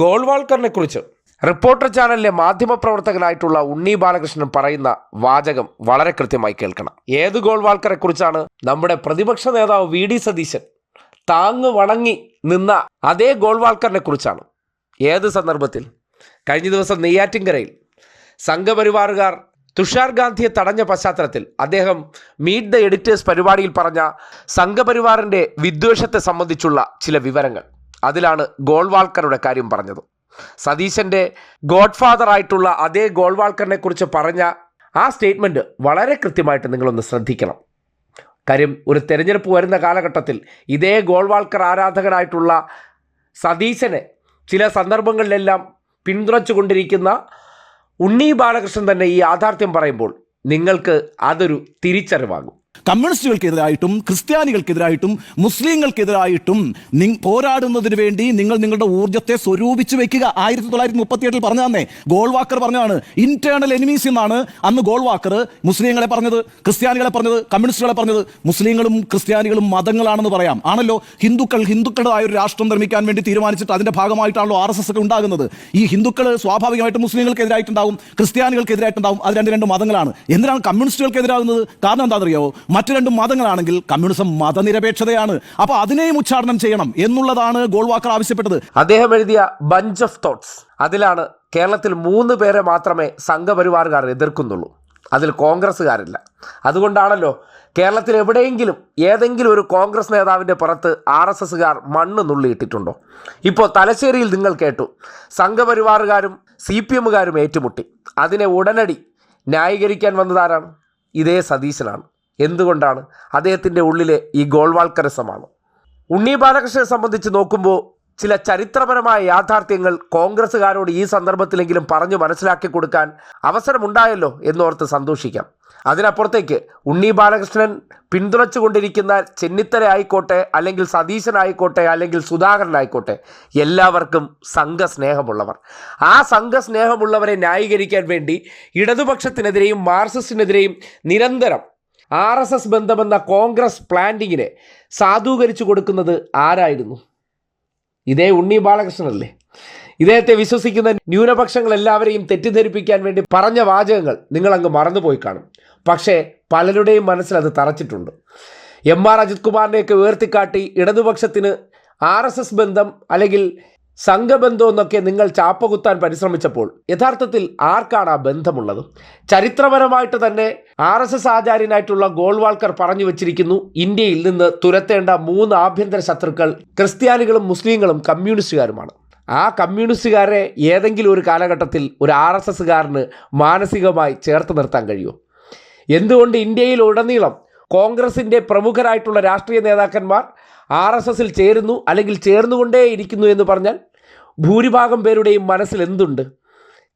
ഗോൾവാൾക്കറിനെ കുറിച്ച് റിപ്പോർട്ടർ ചാനലിലെ മാധ്യമപ്രവർത്തകനായിട്ടുള്ള ഉണ്ണി ബാലകൃഷ്ണൻ പറയുന്ന വാചകം വളരെ കൃത്യമായി കേൾക്കണം. ഏത് ഗോൾവാൾക്കറെ കുറിച്ചാണ് നമ്മുടെ പ്രതിപക്ഷ നേതാവ് വി ഡി സതീശൻ താങ്ങ് വണങ്ങി നിന്ന അതേ ഗോൾവാൾക്കറിനെ കുറിച്ചാണ് ഏത് സന്ദർഭത്തിൽ? കഴിഞ്ഞ ദിവസം നെയ്യാറ്റിൻകരയിൽ സംഘപരിവാറുകാർ തുഷാർ ഗാന്ധിയെ തടഞ്ഞ പശ്ചാത്തലത്തിൽ അദ്ദേഹം മീറ്റ് ദ എഡിറ്റേഴ്സ് പരിപാടിയിൽ പറഞ്ഞ സംഘപരിവാറിന്റെ വിദ്വേഷത്തെ സംബന്ധിച്ചുള്ള ചില വിവരങ്ങൾ. അതിലാണ് ഗോൾവാൾക്കറുടെ കാര്യം പറഞ്ഞത്. സതീശന്റെ ഗോഡ്ഫാദർ ആയിട്ടുള്ള അതേ ഗോൾവാൾക്കറിനെ കുറിച്ച് പറഞ്ഞ ആ സ്റ്റേറ്റ്മെന്റ് വളരെ കൃത്യമായിട്ട് നിങ്ങളൊന്ന് ശ്രദ്ധിക്കണം. കാര്യം ഒരു തെരഞ്ഞെടുപ്പ് വരുന്ന കാലഘട്ടത്തിൽ ഇതേ ഗോൾവാൾക്കർ ആരാധകനായിട്ടുള്ള സതീശനെ ചില സന്ദർഭങ്ങളിലെല്ലാം പിന്തുണച്ചുകൊണ്ടിരിക്കുന്ന ഉണ്ണി ബാലകൃഷ്ണൻ തന്നെ ഈ യാഥാർത്ഥ്യം പറയുമ്പോൾ നിങ്ങൾക്ക് അതൊരു തിരിച്ചറിവാകും. കമ്മ്യൂണിസ്റ്റുകൾക്കെതിരായിട്ടും ക്രിസ്ത്യാനികൾക്കെതിരായിട്ടും മുസ്ലിങ്ങൾക്കെതിരായിട്ടും നി- പോരാടുന്നതിന് വേണ്ടി നിങ്ങൾ നിങ്ങളുടെ ഊർജത്തെ സ്വരൂപിച്ചു വെക്കുക. ആയിരത്തി തൊള്ളായിരത്തി മുപ്പത്തി എട്ടിൽ പറഞ്ഞു തന്നെ ഗോൾവാക്കർ പറഞ്ഞതാണ്. ഇന്റേണൽ എനിമീസ് എന്നാണ് അന്ന് ഗോൾവാക്കർ മുസ്ലിങ്ങളെ പറഞ്ഞത് ക്രിസ്ത്യാനികളെ പറഞ്ഞത് കമ്മ്യൂണിസ്റ്റുകളെ പറഞ്ഞത്. മുസ്ലിങ്ങളും ക്രിസ്ത്യാനികളും മതങ്ങളാണെന്ന് പറയാം. ആണല്ലോ? ഹിന്ദുക്കൾ ഹിന്ദുക്കളുടേതായ ഒരു രാഷ്ട്രം നിർമ്മിക്കാൻ വേണ്ടി തീരുമാനിച്ചിട്ട് അതിന്റെ ഭാഗമായിട്ടാണല്ലോ ആർ എസ് എസ് ഒക്കെ ഉണ്ടാകുന്നത്. ഈ ഹിന്ദുക്കൾ സ്വാഭാവികമായിട്ടും മുസ്ലിങ്ങൾക്കെതിരായിട്ടുണ്ടാവും ക്രിസ്ത്യാനികൾക്കെതിരായിട്ടുണ്ടാവും. അത് രണ്ട് രണ്ട് മതങ്ങളാണ്. എന്തിനാണ് കമ്മ്യൂണിസ്റ്റുകൾക്കെതിരാകുന്നത്? കാരണം എന്താണെന്നറിയോ മറ്റു രണ്ട് മതങ്ങളാണെങ്കിൽ കമ്മ്യൂണിസം മതനിരപേക്ഷതയാണ്. അപ്പോൾ അതിനെയും ഉച്ചാരണം ചെയ്യണം എന്നുള്ളതാണ് ഗോൾവാക്കർ ആവശ്യപ്പെട്ടത്. അദ്ദേഹം എഴുതിയ ബഞ്ച് ഓഫ് തോട്ട്സ് അതിലാണ് കേരളത്തിൽ മൂന്ന് പേരെ മാത്രമേ സംഘപരിവാറുകാർ എതിർക്കുന്നുള്ളൂ. അതിൽ കോൺഗ്രസ്സുകാരില്ല. അതുകൊണ്ടാണല്ലോ കേരളത്തിൽ എവിടെയെങ്കിലും ഏതെങ്കിലും ഒരു കോൺഗ്രസ് നേതാവിന്റെ പുറത്ത് ആർ എസ് എസ്സുകാർ മണ്ണ് നുള്ളിയിട്ടിട്ടുണ്ടോ? ഇപ്പോൾ തലശ്ശേരിയിൽ നിങ്ങൾ കേട്ടു സംഘപരിവാറുകാരും സി പി എമ്മുകാരും ഏറ്റുമുട്ടി. അതിനെ ഉടനടി ന്യായീകരിക്കാൻ വന്നതാരാണ്? ഇതേ സതീശനാണ്. എന്തുകൊണ്ടാണ് അദ്ദേഹത്തിന്റെ ഉള്ളിലെ ഈ ഗോൾവാൾക്കരസമാണ് ഉണ്ണി ബാലകൃഷ്ണനെ സംബന്ധിച്ച് നോക്കുമ്പോൾ ചില ചരിത്രപരമായ യാഥാർത്ഥ്യങ്ങൾ കോൺഗ്രസ്സുകാരോട് ഈ സന്ദർഭത്തിലെങ്കിലും പറഞ്ഞു മനസ്സിലാക്കി കൊടുക്കാൻ അവസരമുണ്ടായല്ലോ എന്നോർത്ത് സന്തോഷിക്കാം. അതിനപ്പുറത്തേക്ക് ഉണ്ണി ബാലകൃഷ്ണൻ പിന്തുണച്ചുകൊണ്ടിരിക്കുന്ന ചെന്നിത്തല ആയിക്കോട്ടെ അല്ലെങ്കിൽ സതീശനായിക്കോട്ടെ അല്ലെങ്കിൽ സുധാകരനായിക്കോട്ടെ എല്ലാവർക്കും സംഘസ്നേഹമുള്ളവർ. ആ സംഘസ്നേഹമുള്ളവരെ ന്യായീകരിക്കാൻ വേണ്ടി ഇടതുപക്ഷത്തിനെതിരെയും മാർക്സിസ്റ്റിനെതിരെയും നിരന്തരം ആർ എസ് എസ് ബന്ധമെന്ന കോൺഗ്രസ് പ്ലാന്റിങ്ങിനെ സാധൂകരിച്ചു കൊടുക്കുന്നത് ആരായിരുന്നു? ഇതേ ഉണ്ണി ബാലകൃഷ്ണനല്ലേ? ഇദ്ദേഹത്തെ വിശ്വസിക്കുന്ന ന്യൂനപക്ഷങ്ങൾ എല്ലാവരെയും തെറ്റിദ്ധരിപ്പിക്കാൻ വേണ്ടി പറഞ്ഞ വാചകങ്ങൾ നിങ്ങളങ്ങ് മറന്നുപോയി കാണും. പക്ഷേ പലരുടെയും മനസ്സിൽ അത് തറച്ചിട്ടുണ്ട്. എം ആർ അജിത് കുമാറിനെയൊക്കെ ഉയർത്തിക്കാട്ടി ഇടതുപക്ഷത്തിന് ആർ എസ് എസ് ബന്ധം അല്ലെങ്കിൽ സംഘബന്ധം എന്നൊക്കെ നിങ്ങൾ ചാപ്പകുത്താൻ പരിശ്രമിച്ചപ്പോൾ യഥാർത്ഥത്തിൽ ആർക്കാണ് ആ ബന്ധമുള്ളത്? ചരിത്രപരമായിട്ട് തന്നെ ആർ എസ് എസ് ആചാര്യനായിട്ടുള്ള ഗോൾവാൾക്കർ പറഞ്ഞു വച്ചിരിക്കുന്നു ഇന്ത്യയിൽ നിന്ന് തുരത്തേണ്ട മൂന്ന് ആഭ്യന്തര ശത്രുക്കൾ ക്രിസ്ത്യാനികളും മുസ്ലിങ്ങളും കമ്മ്യൂണിസ്റ്റുകാരുമാണ്. ആ കമ്മ്യൂണിസ്റ്റുകാരെ ഏതെങ്കിലും ഒരു കാലഘട്ടത്തിൽ ഒരു ആർ എസ് എസ്സുകാരന് മാനസികമായി ചേർത്ത് നിർത്താൻ കഴിയുമോ? എന്തുകൊണ്ട് ഇന്ത്യയിൽ ഉടനീളം കോൺഗ്രസിന്റെ പ്രമുഖരായിട്ടുള്ള രാഷ്ട്രീയ നേതാക്കന്മാർ ആർ എസ് എസിൽ ചേരുന്നു അല്ലെങ്കിൽ ചേർന്നുകൊണ്ടേ ഇരിക്കുന്നു എന്ന് പറഞ്ഞാൽ ഭൂരിഭാഗം പേരുടെയും മനസ്സിൽ എന്തുണ്ട്?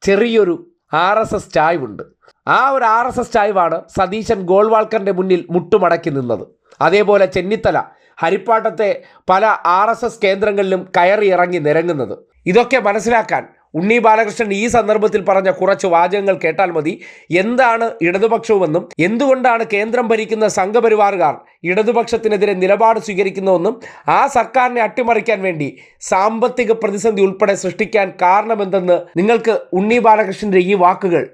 ചെറിയൊരു ആർ എസ് എസ് ചായ്വുണ്ട്. ആ ഒരു ആർ എസ് എസ് ചായ്വാണ് സതീശൻ ഗോൾവാൾക്കറിന്റെ മുന്നിൽ മുട്ടുമടക്കി നിന്നത്. അതേപോലെ ചെന്നിത്തല ഹരിപ്പാട്ടത്തെ പല ആർ എസ് എസ് കേന്ദ്രങ്ങളിലും കയറി ഇറങ്ങി നിരങ്ങുന്നത്. ഇതൊക്കെ മനസ്സിലാക്കാൻ ഉണ്ണി ബാലകൃഷ്ണൻ ഈ സന്ദർഭത്തിൽ പറഞ്ഞ കുറച്ച് വാചകങ്ങൾ കേട്ടാൽ മതി. എന്താണ് ഇടതുപക്ഷവുമെന്നും എന്തുകൊണ്ടാണ് കേന്ദ്രം ഭരിക്കുന്ന സംഘപരിവാറുകാർ ഇടതുപക്ഷത്തിനെതിരെ നിലപാട് സ്വീകരിക്കുന്നതെന്നും ആ സർക്കാരിനെ അട്ടിമറിക്കാൻ വേണ്ടി സാമ്പത്തിക പ്രതിസന്ധി ഉൾപ്പെടെ സൃഷ്ടിക്കാൻ കാരണമെന്തെന്ന് നിങ്ങൾക്ക് ഉണ്ണി ബാലകൃഷ്ണന്റെ ഈ വാക്കുകൾ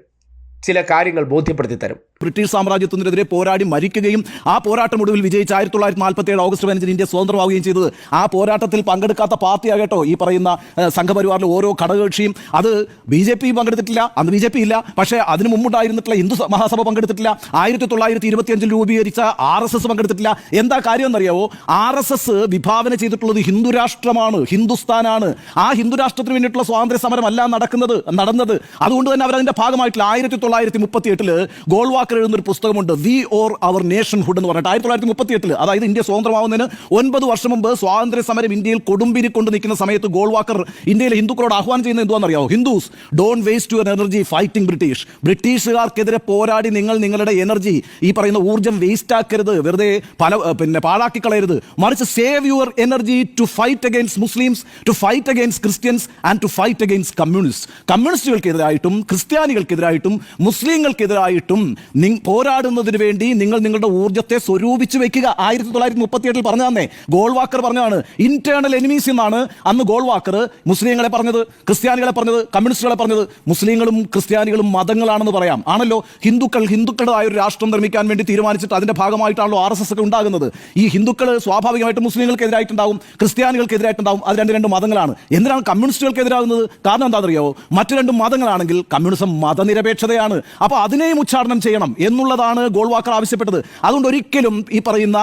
ചില കാര്യങ്ങൾ ബോധ്യപ്പെടുത്തി തരും. ബ്രിട്ടീഷ് സാമ്രാജ്യത്തിനെതിരെ പോരാടി മരിക്കുകയും ആ പോരാട്ടം ഒടുവിൽ വിജയിച്ച് ആയിരത്തി തൊള്ളായിരത്തി നാൽപ്പത്തി ഏഴ് ഓഗസ്റ്റ് പതിനഞ്ചിന് ഇന്ത്യ സ്വതന്ത്രമാവുകയും ചെയ്തത്. ആ പോരാട്ടത്തിൽ പങ്കെടുക്കാത്ത പാർട്ടിയാകട്ടോ ഈ പറയുന്ന സംഘപരിവാറിലെ ഓരോ ഘടകകക്ഷിയും. അത് ബി ജെ പി പങ്കെടുത്തിട്ടില്ല അന്ന് ബി ജെ പി ഇല്ല. പക്ഷേ അതിനു മുമ്പുണ്ടായിരുന്നിട്ടുള്ള ഹിന്ദു മഹാസഭ പങ്കെടുത്തിട്ടില്ല. ആയിരത്തി തൊള്ളായിരത്തി ഇരുപത്തിയഞ്ചിൽ രൂപീകരിച്ച ആർ എസ് എസ് പങ്കെടുത്തിട്ടില്ല. എന്താ കാര്യം എന്നറിയാവോ? ആർ എസ് എസ് വിഭാവന ചെയ്തിട്ടുള്ളത് ഹിന്ദു രാഷ്ട്രമാണ് ഹിന്ദുസ്ഥാനാണ്. ആ ഹിന്ദു രാഷ്ട്രത്തിന് വേണ്ടിയിട്ടുള്ള സ്വാതന്ത്ര്യ സമരമല്ല നടക്കുന്നത് നടന്നത്. അതുകൊണ്ട് തന്നെ അവർ അതിന്റെ ഭാഗമായിട്ടുള്ള ആയിരത്തി തൊള്ളായിരത്തി മുപ്പത്തി എട്ടിൽ ഗോൾവാക്കർ എഴുതുന്ന ഒരു പുസ്തകമുണ്ട് we or our nationhood എന്ന് പറഞ്ഞിട്ട്. ആയിരത്തി തൊള്ളായിരത്തി മുപ്പത്തി എട്ടിൽ അതായത് ഇന്ത്യ സ്വതന്ത്രമാവുന്നതിന് ഒൻപത് വർഷം മുമ്പ് സ്വാതന്ത്ര്യ സമരം ഇന്ത്യയിൽ കൊടുമ്പിരി കൊണ്ട് നിൽക്കുന്ന സമയത്ത് ഗോൾവാക്കർ ഇന്ത്യയിലെ ഹിന്ദുക്കളോട് ആഹ്വാനം ചെയ്യുന്നത് എന്തുവാണെന്നറിയാമോ? Hindus don't waste your energy fighting British ബ്രിട്ടീഷുകാർക്കെതിരെ പോരാടി നിങ്ങൾ നിങ്ങളുടെ എനർജി ഈ പറയുന്ന ഊർജം വേസ്റ്റ് ആക്കരുത്. വെറുതെ പല പിന്നെ പാഴാക്കി കളയരുത്. മറിച്ച് save your energy to fight against Muslims to fight against Christians and to fight against communist കമ്മ്യൂണിസ്റ്റുകൾക്കെതിരായിട്ടും ക്രിസ്ത്യാനികൾക്കെതിരായിട്ടും മുസ്ലിങ്ങൾക്കെതിരായിട്ടും പോരാടുന്നതിന് വേണ്ടി നിങ്ങൾ നിങ്ങളുടെ ഊർജത്തെ സ്വരൂപിച്ച് വെക്കുക. ആയിരത്തി തൊള്ളായിരത്തി മുപ്പത്തി എട്ടിൽ പറഞ്ഞു തന്നെ ഗോൾവാക്കർ പറഞ്ഞതാണ്. ഇന്റേണൽ എനിമീസ് എന്നാണ് അന്ന് ഗോൾവാക്കർ മുസ്ലിങ്ങളെ പറഞ്ഞത് ക്രിസ്ത്യാനികളെ പറഞ്ഞത് കമ്മ്യൂണിസ്റ്റുകളെ പറഞ്ഞത്. മുസ്ലിങ്ങളും ക്രിസ്ത്യാനികളും മതങ്ങളാണെന്ന് പറയാം. ആണല്ലോ? ഹിന്ദുക്കൾ ഹിന്ദുക്കളുടേതായ ഒരു രാഷ്ട്രം നിർമ്മിക്കാൻ വേണ്ടി തീരുമാനിച്ചിട്ട് അതിന്റെ ഭാഗമായിട്ടാണല്ലോ ആർ എസ് എസ് ഒക്കെ ഉണ്ടാകുന്നത്. ഈ ഹിന്ദുക്കൾ സ്വാഭാവികമായിട്ടും മുസ്ലിങ്ങൾക്കെതിരായിട്ടുണ്ടാവും ക്രിസ്ത്യാനികൾക്കെതിരായിട്ടുണ്ടാവും. അത് രണ്ട് രണ്ട് മതങ്ങളാണ്. എന്തിനാണ് കമ്മ്യൂണിസ്റ്റുകൾക്കെതിരാകുന്നത്? കാരണം എന്താണെന്നറിയോ മറ്റു രണ്ട് മതങ്ങളാണെങ്കിൽ കമ്മ്യൂണിസം മതനിരപേക്ഷതയാണ്. അപ്പോൾ അതിനെയും ഉച്ചാടനം ചെയ്യണം എന്നുള്ളതാണ് ഗോൾവാക്കർ ആവശ്യപ്പെട്ടത്. അതുകൊണ്ട് ഒരിക്കലും ഈ പറയുന്ന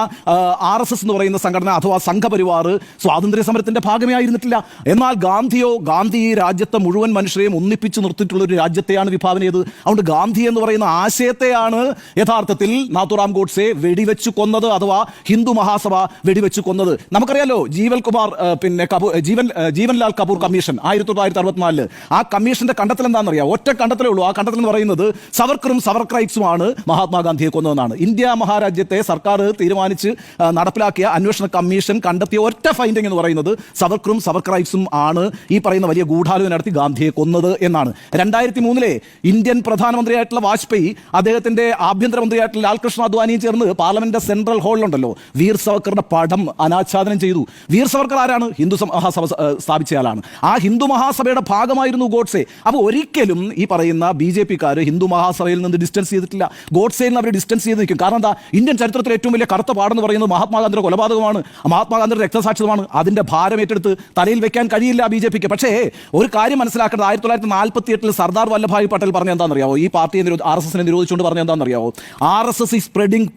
ആർ എസ് എസ് എന്ന് പറയുന്ന സംഘടന അഥവാ സംഘപരിവാർ സ്വാതന്ത്ര്യ സമരത്തിന്റെ ഭാഗമേ ആയിരുന്നിട്ടില്ല എന്നാൽ ഗാന്ധിയോ ഗാന്ധി രാജ്യത്തെ മുഴുവൻ മനുഷ്യരെയും ഒന്നിപ്പിച്ചു നിർത്തിയിട്ടുള്ള ഒരു രാജ്യത്തെയാണ് വിഭാവന ചെയ്തത് അതുകൊണ്ട് ഗാന്ധി എന്ന് പറയുന്ന ആശയത്തെയാണ് യഥാർത്ഥത്തിൽ നാത്തുറാം ഗോഡ്സെ വെടിവെച്ചു കൊന്നത് അഥവാ ഹിന്ദു മഹാസഭ വെടിവെച്ചു കൊന്നത്. നമുക്കറിയാലോ ജീവൽ കുമാർ പിന്നെ കപൂർ ജീവൻ ജീവൻലാൽ കപൂർ കമ്മീഷൻ ആയിരത്തി തൊള്ളായിരത്തി അറുപത്തിനാലിൽ. ആ കമ്മീഷന്റെ കണ്ടെത്തൽ എന്താണെന്നറിയാം ഒറ്റ കണ്ടെത്തലേ ഉള്ളൂ. ആ കണ്ടെത്തൽ എന്ന് പറയുന്നത് സവർക്കറും സവർക്രൈറ്റ്സുമാണ് മഹാത്മാഗാന്ധിയെ കൊന്നതെന്നാണ്. ഇന്ത്യ മഹാരാജ്യത്തെ സർക്കാർ തീരുമാനിച്ച് നടപ്പിലാക്കിയ അന്വേഷണ കമ്മീഷൻ കണ്ടെത്തിയ ഒറ്റ ഫൈൻഡിംഗ് എന്ന് പറയുന്നത് സവർക്കറും സവർക്രൈറ്റ്സും ആണ് ഈ പറയുന്ന വലിയ ഗൂഢാലോചന നടത്തി ഗാന്ധിയെ കൊന്നത് എന്നാണ്. രണ്ടായിരത്തി മൂന്നിലെ ഇന്ത്യൻ പ്രധാനമന്ത്രിയായിട്ടുള്ള വാജ്പേയി അദ്ദേഹത്തിന്റെ ആഭ്യന്തരമന്ത്രിയായിട്ടുള്ള ലാൽകൃഷ്ണ അദ്വാനിയും ചേർന്ന് പാർലമെന്റ് സെൻട്രൽ ഹാളിലുണ്ടല്ലോ. വീർ സവർക്കറുടെ പടം അനാച്ഛാദനം ചെയ്തു. വീർ സവർക്കർ ആരാണ്? ഹിന്ദു മഹാസഭ സ്ഥാപിച്ചയാളാണ്. ആ ഹിന്ദു മഹാസഭയുടെ ഭാഗമായിരുന്നു ഗോഡ്സെ. അപ്പോൾ ഒരിക്കലും ഈ പറയുന്ന ബി ജെ പിക്കാർ ഹിന്ദു മഹാസഭയിൽ നിന്ന് ഡിസ്റ്റൻസ് ചെയ്തിട്ടില്ല. ഗോഡ്സേയിൽ നിന്ന് അവർ ഡിസ്റ്റൻസ് ചെയ്ത് നിൽക്കും. കാരണം എന്താ? ഇന്ത്യൻ ചരിത്രത്തിലെ ഏറ്റവും വലിയ കറുത്ത പാടെന്ന് പറയുന്നത് മഹാത്മാഗാന്ധിയുടെ കൊലപാതകമാണ്. മഹാത്മാഗാന്ധിയുടെ രക്തസാക്ഷിതമാണ് അതിന്റെ ഭാരം ഏറ്റെടുത്ത് തലയിൽ വെക്കാൻ കഴിയില്ല ബി ജെ പിക്ക്. പക്ഷേ ഒരു കാര്യം മനസ്സിലാക്കേണ്ടത് ആയിരത്തി തൊള്ളായിരത്തി നാൽപ്പത്തി എട്ടിൽ സർദാർ വല്ലഭായ് പട്ടേൽ പറഞ്ഞ എന്താണെന്നറിയാവോ? ഈ പാർട്ടിയെ ആർ എസ് എസിനെ നിരോധിച്ചുകൊണ്ട് പറഞ്ഞ എന്താണെന്നറിയാവോ? ആർ എസ് എസ് ഈ സ്പ്രെഡിംഗ്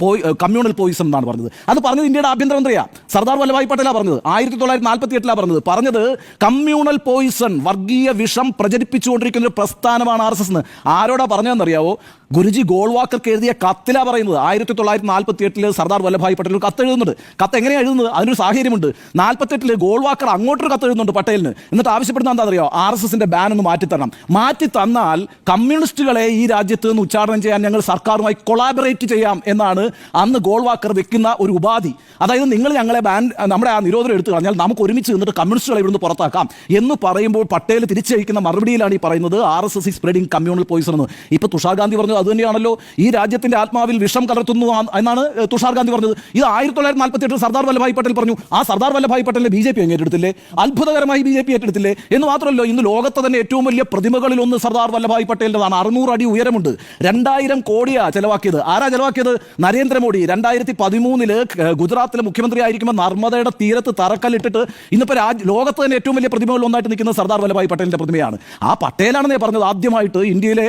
കമ്മ്യൂണൽ പോയിസൺ എന്നാണ് പറഞ്ഞത്. അത് പറഞ്ഞത് ഇന്ത്യയുടെ ആഭ്യന്തരമന്ത്രിയാ. സർദാർ വല്ലഭായ് പട്ടേലാ പറഞ്ഞത്. ആയിരത്തി തൊള്ളായിരത്തി നാൽപ്പത്തി എട്ടിലാണ് പറഞ്ഞത്. പറഞ്ഞത് കമ്മ്യൂണൽ പോയിസൺ വർഗീയ വിഷം പ്രചരിപ്പിച്ചുകൊണ്ടിരിക്കുന്ന ഒരു പ്രസ്ഥാനമാണ് ആർ എസ് എസ് എന്ന് ആരോടാ പറഞ്ഞതെന്നറിയാവോ? ഗുരുജി ഗോൾവാക്കർക്ക് എഴുതിയ കത്തിലാ പറയുന്നത്. ആയിരത്തി തൊള്ളായിരത്തി നാൽപ്പത്തി എട്ടിൽ സർദാർ വല്ലഭായ് പട്ടേൽ കത്ത് എഴുതുന്നുണ്ട്. കത്ത് എങ്ങനെയാണ് എഴുതുന്നത്? അതിനൊരു സാഹചര്യമുണ്ട്. നാൽപ്പത്തെട്ടിൽ ഗോൾവാക്കർ അങ്ങോട്ടൊരു കത്ത് എഴുതുന്നുണ്ട് പട്ടേലിന്. എന്നിട്ട് ആവശ്യപ്പെടുന്ന എന്താ അറിയോ ആർ എസ് എസിന്റെ ബാൻ ഒന്ന് മാറ്റി തരണം മാറ്റി തന്നാൽ കമ്മ്യൂണിസ്റ്റുകളെ ഈ രാജ്യത്ത് നിന്ന് ഉച്ചാരണം ചെയ്യാൻ ഞങ്ങൾ സർക്കാരുമായി കൊളാബറേറ്റ് ചെയ്യാം എന്നാണ് അന്ന് ഗോൾവാക്കർ വെക്കുന്ന ഒരു ഉപാധി. അതായത് നിങ്ങൾ ഞങ്ങളെ ബാൻ നമ്മുടെ ആ നിരോധനം എടുത്തു കളഞ്ഞാൽ നമുക്ക് ഒരുമിച്ച് നിന്നിട്ട് കമ്മ്യൂണിസ്റ്റുകളെ ഇവിടുന്ന് പുറത്താക്കാം. എന്ന് പറയുമ്പോൾ പട്ടേൽ തിരിച്ചയക്കുന്ന മറുപടിയിലാണ് ഈ പറയുന്നത്. R S S spreading communal poison എന്ന്. ഇപ്പൊ തുഷാർ ഗാന്ധി പറഞ്ഞത് അതുതന്നെയാണല്ലോ ഈ രാജ്യത്തിന്റെ ആത്മാവിൽ വിഷം കലർത്തുന്നു എന്നാണ് തുഷാർ ഗാന്ധി പറഞ്ഞത്. ഇത് ആയിരത്തി തൊള്ളായിരത്തി നാൽപ്പത്തി എട്ടിൽ സർദാർ വല്ലഭായ് പട്ടേൽ പറഞ്ഞു. ആ സർദാർ വല്ലഭായ് പട്ടേലിനെ ബി ജെ പി ഏറ്റെടുത്തില്ലേ? അത്ഭുതകരമായി ബി ജെ പി ഏറ്റെടുത്തില്ലേ? എന്ന് മാത്രമല്ലോ ഇന്ന് ലോകത്തെ തന്നെ ഏറ്റവും വലിയ പ്രതിമകളിൽ ഒന്ന് സർദാർ വല്ലഭായ് പട്ടേലിന്റെതാണ്. അറുന്നൂറ് അടി ഉയരമുണ്ട്. രണ്ടായിരം കോടിയാ ചെലവാക്കിയത്. ആരാ ചെലവാക്കിയത്? നരേന്ദ്രമോദി. രണ്ടായിരത്തി പതിമൂന്നിൽ ഗുജറാത്തിലെ മുഖ്യമന്ത്രി ആയിരിക്കുമ്പോൾ നർമ്മദയുടെ തീരത്ത് തറക്കല്ലിട്ടിട്ട് ഇന്നിപ്പോൾ രാജ് ലോകത്ത് തന്നെ ഏറ്റവും വലിയ പ്രതിമകളിൽ ഒന്നായിട്ട് നിൽക്കുന്ന സർദാർ വല്ലഭായ് പട്ടേലിന്റെ പ്രതിമയാണ്. ആ പട്ടേലാണെന്നേ പറഞ്ഞത് ആദ്യമായിട്ട് ഇന്ത്യയിലെ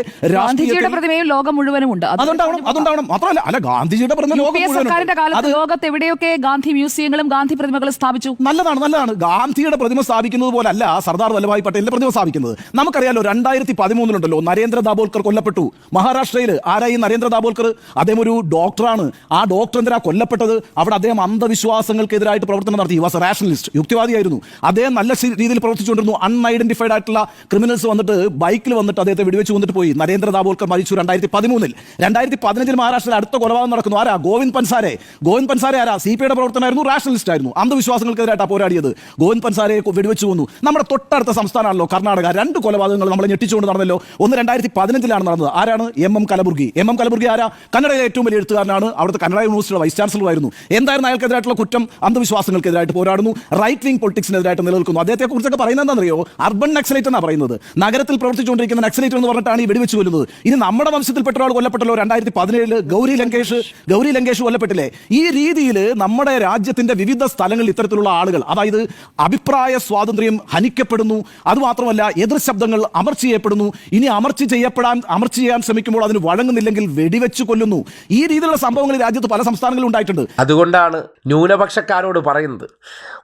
ഗാന്ധിജിയുടെ പ്രതിമയും ലോകം മുഴുവനും ഉണ്ട്. അത് അതുണ്ടാവണം അതുണ്ടാവണം മാത്രമല്ല അല്ല ഗാന്ധിജിയുടെ പ്രതിമ ലോകം. സർക്കാരിന്റെ കാലത്ത് ലോകത്ത് എവിടെയൊക്കെ ഗാന്ധി മ്യൂസിയങ്ങളും ഗാന്ധി പ്രതിമകളും സ്ഥാപിച്ചു? നല്ലതാണ് നല്ലതാണ്. ഗാന്ധിയുടെ പ്രതിമ സ്ഥാപിക്കുന്നത് അല്ല സർദാർ വല്ലഭായ് പട്ടേലിന്റെ പ്രതിമ സ്ഥാപിക്കുന്നത്. നമുക്കറിയാലോ രണ്ടായിരത്തി പതിമൂന്നിലുണ്ടല്ലോ നരേന്ദ്ര ദാബോൽക്കർ കൊല്ലപ്പെട്ടു. മഹാരാഷ്ട്രയിൽ ആരായി നരേന്ദ്ര ദാബോൽക്കർ? അദ്ദേഹം ഒരു ഡോക്ടറാണ്. ആ ഡോക്ടർ എന്തിനാ കൊല്ലപ്പെട്ടത്? അവിടെ അദ്ദേഹം അന്ധവിശ്വാസങ്ങൾക്കെതിരായിട്ട് പ്രവർത്തനം നടത്തി. വാസ് റാഷണലിസ്റ്റ് യുക്തിവാദിയായിരുന്നു. അദ്ദേഹം നല്ല രീതിയിൽ പ്രവർത്തിച്ചുകൊണ്ടിരുന്നു. അൺഐഡന്റിഫൈഡ് ആയിട്ടുള്ള ക്രിമിനൽസ് വന്നിട്ട് ബൈക്കിൽ വന്നിട്ട് അദ്ദേഹത്തെ വെടിവെച്ച് വന്നിട്ട് പോയി. നരേന്ദ്ര ദാബോൽക്കർ മരിച്ചു രണ്ടായിരത്തി പതിമൂന്നിൽ രണ്ടായിരത്തി പതിനഞ്ചിൽ മഹാരാഷ്ട്രയിൽ അടുത്ത കൊലപാതകം നടക്കുന്നു. ആരാ? ഗോവിന്ദ് പൻസാരെ. ഗോവിന്ദ് പൻസാരെ ആരാ? സി പി ഐയുടെ പ്രവർത്തനമായിരുന്നു റാഷണലിസ്റ്റ് ആയിരുന്നു. അന്ധവിശ്വാസങ്ങൾക്കെതിരായിട്ടാണ് പോരാടിയത്. ഗോവിന്ദ് പൻസാരെ വെടിവെച്ച് കൊന്നു നമ്മുടെ തൊട്ടടുത്ത സംസ്ഥാനമാണല്ലോ കർണാടക. രണ്ട് കൊലപാതകങ്ങൾ നമ്മളെ ഞെട്ടിച്ചുകൊണ്ട് നടന്നല്ലോ. ഒന്ന് രണ്ടായിരത്തി പതിനഞ്ചിലാണ് നടന്നത്. ആരാണ്? M M Kalburgi. M M Kalburgi ആരാ? കന്നഡയിലെ ഏറ്റവും വലിയ എഴുത്തുകാരനാണ്. അവിടുത്തെ കന്നഡ യൂണിവേഴ്സിറ്റിയുടെ വൈസ് ചാൻസലർ ആയിരുന്നു എന്തായിരുന്നു അയാൾക്കെതിരായിട്ടുള്ള കുറ്റം അന്ധവിശ്വാസങ്ങൾക്കെതിരായിട്ട് പോരാടുന്നു. റൈറ്റ് വിംഗ് പൊളിറ്റിക്സിനെതിരായിട്ട് നിലനിൽക്കുന്നു. അദ്ദേഹത്തെ കുറിച്ചൊക്കെ പറയുന്നത് എന്താണെന്നറിയോ? അർബൻ നക്സലൈറ്റ് എന്നാണ് പറയുന്നത്. നഗരത്തിൽ പ്രവർത്തിച്ചുകൊണ്ടിരിക്കുന്ന നക്സലൈറ്റ് എന്ന് പറഞ്ഞിട്ടാണ് ഈ വെടിവെച്ച് കൊല്ലുന്നത്. ഇനി നമ്മുടെ വംശത്തിൽപ്പെട്ട ഒരാൾ കൊല്ലപ്പെട്ടല്ലോ രണ്ടായിരത്തി പതിനേഴിൽ ഗൗരി ലങ്കേഷ് ഗൗരി ലങ്കേഷ് കൊല്ലപ്പെട്ടില്ലേ? ഈ രീതിയിൽ നമ്മുടെ രാജ്യത്തിന്റെ വിവിധ സ്ഥലങ്ങളിൽ ഇത്തരത്തിലുള്ള ആളുകൾ അതായത് അഭിപ്രായ സ്വാതന്ത്ര്യം ഹനിക്കപ്പെടുന്നു അതുമാത്രമല്ല എതിർ ശബ്ദങ്ങൾ അമർച്ച ചെയ്യപ്പെടുന്നു. ഇനി അമർച്ച ചെയ്യപ്പെടാൻ അമർച്ച ചെയ്യാൻ ശ്രമിക്കുമ്പോൾ അതിന് വഴങ്ങുന്നില്ലെങ്കിൽ വെടിവെച്ച് കൊല്ലുന്നു. ഈ രീതിയിലുള്ള സംഭവങ്ങൾ രാജ്യത്ത് പല സംസ്ഥാനങ്ങളിലും ഉണ്ടായിട്ടുണ്ട്. അതുകൊണ്ടാണ് ന്യൂനപക്ഷക്കാരോട് പറയുന്നത്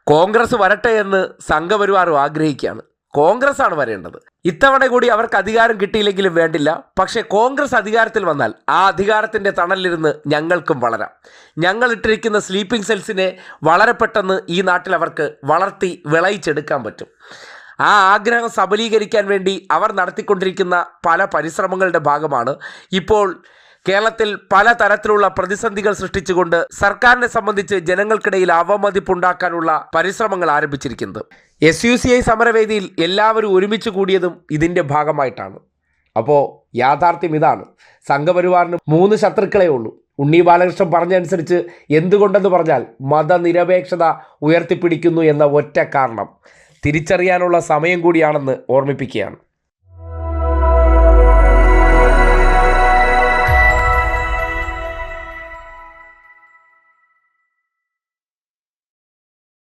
കോൺഗ്രസ് വരട്ടെ എന്ന് സംഘപരിവാറും ആഗ്രഹിക്കുകയാണ്. കോൺഗ്രസ് ആണ് വരേണ്ടത്. ഇത്തവണ കൂടി അവർക്ക് അധികാരം കിട്ടിയില്ലെങ്കിലും വേണ്ടില്ല. പക്ഷേ കോൺഗ്രസ് അധികാരത്തിൽ വന്നാൽ ആ അധികാരത്തിന്റെ തണലിരുന്ന് ഞങ്ങൾക്കും വളരാം. ഞങ്ങൾ ഇട്ടിരിക്കുന്ന സ്ലീപ്പിംഗ് സെൽസിനെ വളരെ പെട്ടെന്ന് ഈ നാട്ടിൽ അവർക്ക് വളർത്തി വിളയിച്ചെടുക്കാൻ പറ്റും. ആ ആഗ്രഹം സബലീകരിക്കാൻ വേണ്ടി അവർ നടത്തിക്കൊണ്ടിരിക്കുന്ന പല പരിശ്രമങ്ങളുടെ ഭാഗമാണ്. ഇപ്പോൾ കേരളത്തിൽ പലതരത്തിലുള്ള പ്രതിസന്ധികൾ സൃഷ്ടിച്ചുകൊണ്ട് സർക്കാരിനെ സംബന്ധിച്ച് ജനങ്ങൾക്കിടയിൽ അവമതിപ്പുണ്ടാക്കാനുള്ള പരിശ്രമങ്ങൾ ആരംഭിച്ചിരിക്കുന്നത്. എസ് യു സി ഐ സമരവേദിയിൽ എല്ലാവരും ഒരുമിച്ച് കൂടിയതും ഇതിന്റെ ഭാഗമായിട്ടാണ്. അപ്പോൾ യാഥാർത്ഥ്യം ഇതാണ്. സംഘപരിവാറിന് മൂന്ന് ശത്രുക്കളേ ഉള്ളൂ. ഉണ്ണി ബാലകൃഷ്ണൻ പറഞ്ഞനുസരിച്ച് എന്തുകൊണ്ടെന്ന് പറഞ്ഞാൽ മതനിരപേക്ഷത ഉയർത്തിപ്പിടിക്കുന്നു എന്ന ഒറ്റ കാരണം. തിരിച്ചറിയാനുള്ള സമയം കൂടിയാണെന്ന് ഓർമ്മിപ്പിക്കുകയാണ്.